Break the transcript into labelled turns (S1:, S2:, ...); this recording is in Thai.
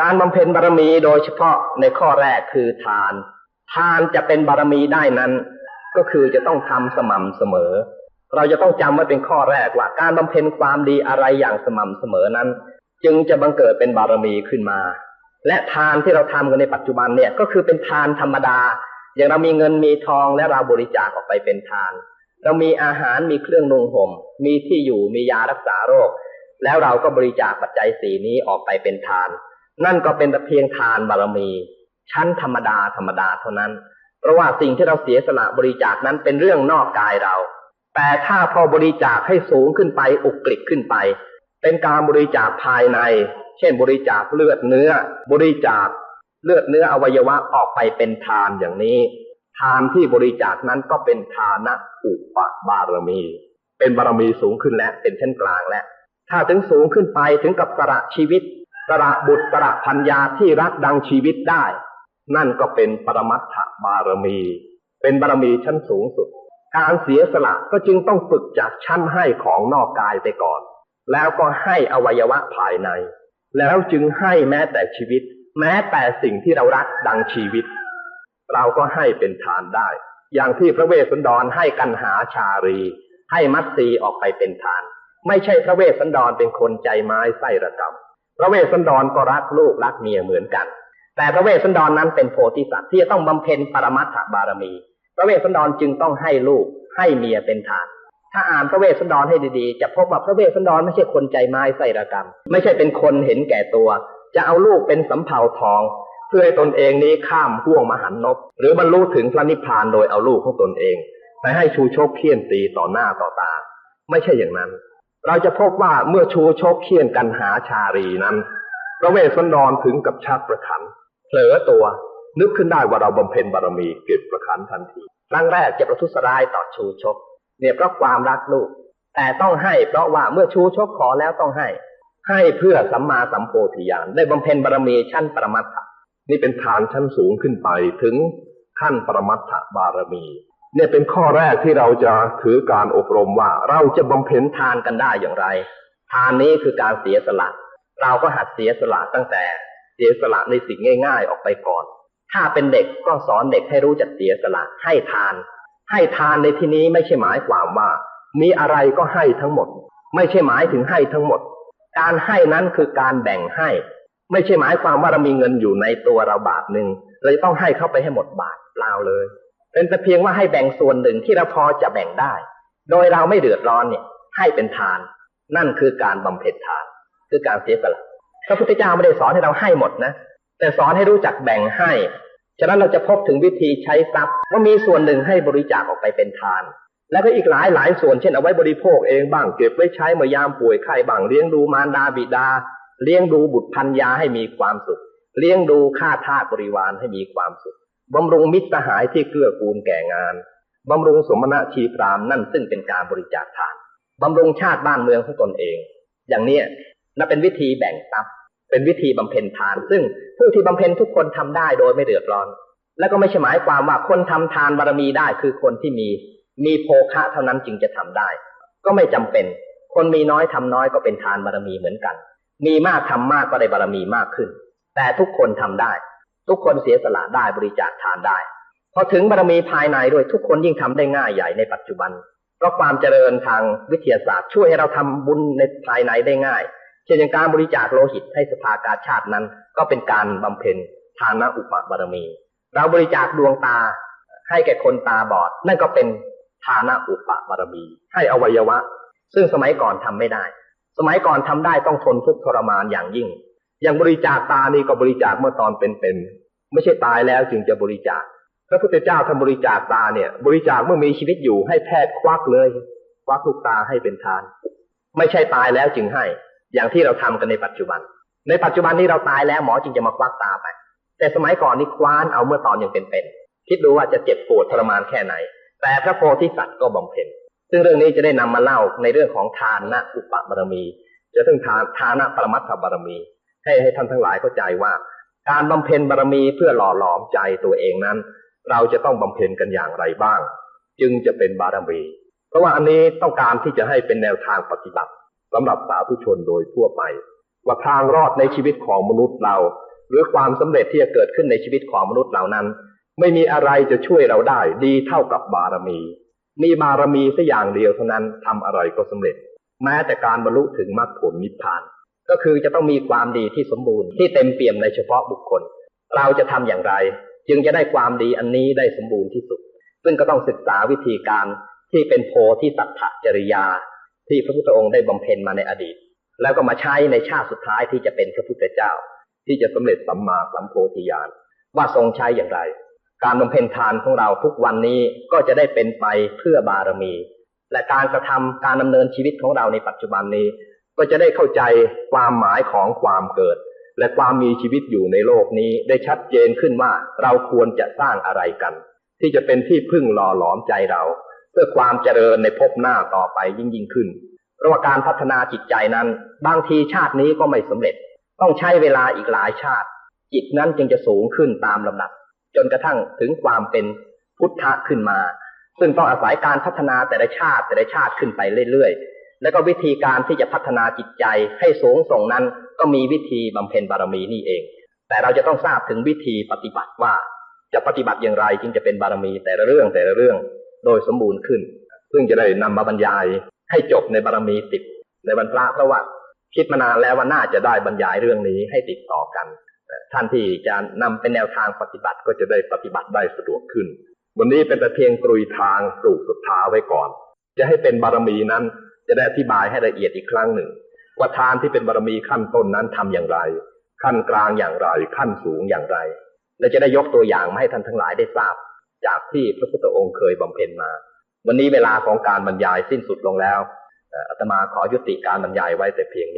S1: การบำเพ็ญบารมีโดยเฉพาะในข้อแรกคือทาน ทานจะเป็นบารมีได้นั้น ก็คือจะต้องทำสม่ำเสมอ เราจะต้องจำไว้เป็นข้อแรกว่าการบำเพ็ญความดีอะไรอย่างสม่ำเสมอนั้น จึงจะบังเกิดเป็นบารมีขึ้นมา และทานที่เราทำกันในปัจจุบันเนี่ยก็คือเป็นทานธรรมดา อย่างเรามีเงินมีทองและเราบริจาคออกไปเป็นทาน เรามีอาหารมีเครื่องนุ่งห่มมีที่อยู่มียารักษาโรค แล้วเราก็บริจาคปัจจัยสีนี้ออกไปเป็นทาน นั่นก็เป็นแต่เพียงทานบารมี ชั้นธรรมดาธรรมดาเท่านั้น เพราะว่าสิ่งที่เราเสียสละบริจาคนั้นเป็นเรื่องนอกกายเรา แต่ถ้าพอบริจาคให้สูงขึ้นไปอุกฤษขึ้นไป เป็นการบริจาคภายใน เช่นบริจาคเลือดเนื้อ บริจาคเลือดเนื้ออวัยวะออกไปเป็นทานอย่างนี้ ทานที่บริจาคนั้นก็เป็นทานะอุปบารมี เป็นบารมีสูงขึ้นแล้วเป็นชั้นกลางแล้วถ้าถึงสูงขึ้นไปถึงกับสละชีวิต สละบุตรสละพัญญาที่รักดังชีวิตได้ นั่นก็เป็นปรมัตถบารมี เป็นบารมีชั้นสูงสุด การเสียสละก็จึงต้องฝึกจากชั้นให้ของนอกกายไปก่อน แล้วก็ให้อวัยวะภายใน แล้วจึงให้แม้แต่ชีวิต แม้แต่สิ่งที่เรารักดังชีวิต เราก็ให้เป็นทานได้ อย่างที่พระเวสสันดรให้กันหาชารี ให้มัตสีออกไปเป็นทาน ไม่ใช่พระเวสสันดรเป็นคนใจไม้ไส้ระกำ ระเวสสันดรก็รักลูกรักเมียเหมือนกัน แต่พระเวสสันดรนนั้นเป็นโพธิสัตว์ที่จะต้องบำเพ็ญปรมัตถบารมี พระเวสสันดรจึงต้องให้ลูกให้เมียเป็นทาน ถ้าอ่านพระเวสสันดรให้ดีๆ จะพบว่าพระเวสสันดรไม่ใช่คนใจไม้ไส้ระกำไม่ใช่เป็นคนเห็นแก่ตัว จะเอาลูกเป็นสำเภาทอง เพื่อให้ตนเองนี้ข้ามห่วงมหันนบหรือบรรลุถึงพระนิพพานโดยเอาลูกของตนเองไปให้ชูโชกเคี่ยนตีต่อหน้าต่อตา ไม่ใช่อย่างนั้น เราจะพบว่าเมื่อชูชกเคียนกันหาชารีนั้น พระเวสสันดรถึงกับชักประคันเผลอตัว นึกขึ้นได้ว่าเราบำเพ็ญบารมีเก็บประคันทันทีครั้งแรกจะประทุษร้ายต่อชูชก เนี่ยเพราะความรักลูก แต่ต้องให้เพราะว่าเมื่อชูชกขอแล้วต้องให้ ให้เพื่อสัมมาสัมโพธิญาณได้บำเพ็ญบารมีชั้นปรมัตถะนี่เป็นฐานชั้นสูงขึ้นไปถึงขั้นปรมัตถบารมี เนี่ยเป็นข้อแรกที่เราจะถือการอบรมว่า เราจะบำเพ็ญทานกันได้อย่างไร ทานนี้คือการเสียสละ เราก็หัดเสียสละตั้งแต่เสียสละในสิ่งง่าย ๆ ออกไปก่อน ถ้าเป็นเด็กก็สอนเด็กให้รู้จักเสียสละให้ทาน ให้ทานในที่นี้ไม่ใช่หมายความว่า มีอะไรก็ให้ทั้งหมด ไม่ใช่หมายถึงให้ทั้งหมด การให้นั้นคือการแบ่งให้ ไม่ใช่หมายความว่าเรามีเงินอยู่ในตัวเราบาทหนึ่งเราจะต้องให้เข้าไปให้หมดบาทเปล่าเลย เป็นแต่เพียงว่าให้แบ่งส่วนหนึ่งที่เราพอจะแบ่งได้ โดยเราไม่เดือดร้อนเนี่ยให้เป็นทาน นั่นคือการบำเพ็ญทาน คือการเสียสละพระพุทธเจ้าไม่ได้สอนให้เราให้หมดนะ แต่สอนให้รู้จักแบ่งให้ ฉะนั้นเราจะพบถึงวิธีใช้ทรัพย์ว่ามีส่วนหนึ่งให้บริจาคออกไปเป็นทาน แล้วก็อีกหลายหลายส่วนเช่นเอาไว้บริโภคเองบ้างเก็บไว้ใช้เมื่อยามป่วยไข้บ้างเลี้ยงดูมารดาบิดา เลี้ยงดูบุตรพันยาให้มีความสุข เลี้ยงดูข้าทาสบริวารให้มีความสุข บำรุงมิตรสหายที่เกื้อกูลแก่งาน บำรุงสมณะชีพรามนั่นซึ่งเป็นการบริจาคทาน บำรุงชาติบ้านเมืองของตนเอง อย่างเนี้นั่นเป็นวิธีแบ่งทรัพย์ เป็นวิธีบำเพ็ญทาน ซึ่งผู้ที่บำเพ็ญทุกคนทำได้โดยไม่เดือดร้อน และก็ไม่ใช่หมายความว่าคนทำทานบารมีได้คือคนที่มี มีโภคะเท่านั้นจึงจะทำได้ ก็ไม่จำเป็น คนมีน้อยทำน้อยก็เป็นทานบารมีเหมือนกัน มีมากทำมากก็ได้บารมีมากขึ้น แต่ทุกคนทำได้ ทุกคนเสียสละได้บริจาคทานได้พอถึงบารมีภายในด้วยทุกคนยิ่งทำได้ง่ายใหญ่ในปัจจุบันเพราะความเจริญทางวิทยาศาสตร์ ช่วยให้เราทำบุญในภายในได้ง่าย เช่นอย่างการบริจาคโลหิตให้สภากาชาตินั้น ก็เป็นการบำเพ็ญทานะอุปบารมี เราบริจาคดวงตาให้แก่คนตาบอด นั่นก็เป็นทานะอุปบารมี ให้อวัยวะ ซึ่งสมัยก่อนทำไม่ได้ สมัยก่อนทำได้ต้องทนทุกข์ทรมานอย่างยิ่ง อย่างบริจาคตานี่ก็บริจาคเมื่อตอนเป็นๆไม่ใช่ตายแล้วจึงจะบริจาคพระพุทธเจ้าทำบริจาคตาเนี่ย บริจาคเมื่อมีชีวิตอยู่ให้แพทย์ควักเลยควักลูกตาให้เป็นทาน ไม่ใช่ตายแล้วจึงให้ อย่างที่เราทำกันในปัจจุบัน ในปัจจุบันนี้เราตายแล้วหมอจึงจะมาควักตาไป แต่สมัยก่อนนี่คว้านเอาเมื่อตอนยังเป็นๆคิดดูว่าจะเจ็บปวดทรมานแค่ไหน แต่พระโพธิสัตว์ก็บำเพ็ญซึ่งเรื่องนี้จะได้นำมาเล่าในเรื่องของทานนะอุปบารมีจะถึงทานทานะปรมัตถบารมี ให้ให้ท่านทั้งหลายเข้าใจว่า การบำเพ็ญบารมีเพื่อหล่อหลอมใจตัวเองนั้น เราจะต้องบำเพ็ญกันอย่างไรบ้าง จึงจะเป็นบารมี เพราะว่าอันนี้ต้องการที่จะให้เป็นแนวทางปฏิบัติสำหรับสาธุชนโดยทั่วไปว่าทางรอดในชีวิตของมนุษย์เรา หรือความสำเร็จที่จะเกิดขึ้นในชีวิตของมนุษย์เหล่านั้น ไม่มีอะไรจะช่วยเราได้ ดีเท่ากับบารมี มีบารมีสักอย่างเดียวเท่านั้นทำอะไรก็สำเร็จ แม้แต่การบรรลุถึงมรรคผลนิพพาน ก็คือจะต้องมีความดีที่สมบูรณ์ที่เต็มเปี่ยมในเฉพาะบุคคล เราจะทำอย่างไร จึงจะได้ความดีอันนี้ได้สมบูรณ์ที่สุด ซึ่งก็ต้องศึกษาวิธีการที่เป็นโพธิสัตถจริยา ที่พระพุทธองค์ได้บำเพ็ญมาในอดีต แล้วก็มาใช้ในชาติสุดท้ายที่จะเป็นพระพุทธเจ้า ที่จะสำเร็จสัมมาสัมโพธิญาณว่าทรงใช้อย่างไร การบำเพ็ญทานของเราทุกวันนี้ก็จะได้เป็นไปเพื่อบารมี และการกระทำการดำเนินชีวิตของเราในปัจจุบันนี้ ก็จะได้เข้าใจความหมายของความเกิด และความมีชีวิตอยู่ในโลกนี้ได้ชัดเจนขึ้นว่าเราควรจะสร้างอะไรกัน ที่จะเป็นที่พึ่งหล่อหลอมใจเรา เพื่อความเจริญในภพหน้าต่อไปยิ่งยิ่งขึ้นเพราะว่าการพัฒนาจิตใจนั้น บางทีชาตินี้ก็ไม่สำเร็จ ต้องใช้เวลาอีกหลายชาติ จิตนั้นจึงจะสูงขึ้นตามลำดับ จนกระทั่งถึงความเป็นพุทธะขึ้นมา ซึ่งต้องอาศัยการพัฒนาแต่ละชาติแต่ละชาติขึ้นไปเรื่อยๆ แล้วก็วิธีการที่จะพัฒนาจิตใจให้สูงส่งนั้น ก็มีวิธีบำเพ็ญบารมีนี่เอง แต่เราจะต้องทราบถึงวิธีปฏิบัติว่า จะปฏิบัติอย่างไรจึงจะเป็นบารมีแต่ละเรื่องแต่ละเรื่องโดยสมบูรณ์ขึ้น ซึ่งจะได้นำมาบรรยายให้จบในบารมีติดในบรรพระเพราะว่าคิดมานานแล้วว่าน่าจะได้บรรยายเรื่องนี้ให้ติดต่อกัน ท่านที่จะนำเป็นแนวทางปฏิบัติก็จะได้ปฏิบัติได้สะดวกขึ้น วันนี้เป็นแต่เพียงกรุยทางปลูกศรัทธาไว้ก่อน จะให้เป็นบารมีนั้น จะได้อธิบายให้ละเอียดอีกครั้งหนึ่ง ว่าทานที่เป็นบารมีขั้นต้นนั้นทำอย่างไร ขั้นกลางอย่างไร ขั้นสูงอย่างไร และจะได้ยกตัวอย่างมาให้ท่านทั้งหลายได้ทราบ จากที่พระพุทธองค์เคยบำเพ็ญมา วันนี้เวลาของการบรรยายสิ้นสุดลงแล้วเอ่ออาตมาขอยุติการบรรยายไว้แต่เพียงนี้